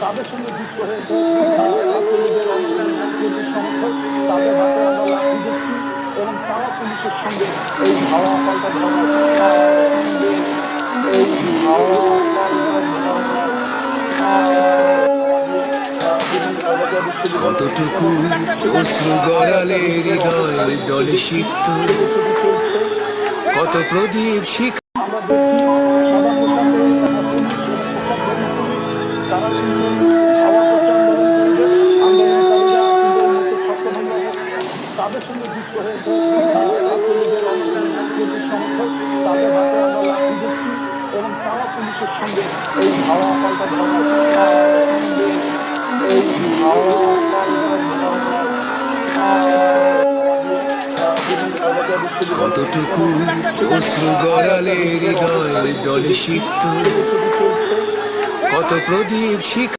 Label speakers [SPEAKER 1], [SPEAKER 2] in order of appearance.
[SPEAKER 1] তাদের সঙ্গে যুক্ত কর্মী সমর্থক তাদের হাতে আমরা লাঠি দেখছি এবং তারা পুলিশের সঙ্গে এই হাওয়া পাল্টা
[SPEAKER 2] কতটুকু অশ্রু গড়ালে হৃদয় জলে সিক্ত? কত প্রদীপ শিখ
[SPEAKER 1] এবং তারা পুলিশের সঙ্গে এই পাল্টা
[SPEAKER 2] কতটুকু অশ্রু গড়ালে হৃদয়ের জলে সিক্ত? কত প্রদীপ শিখ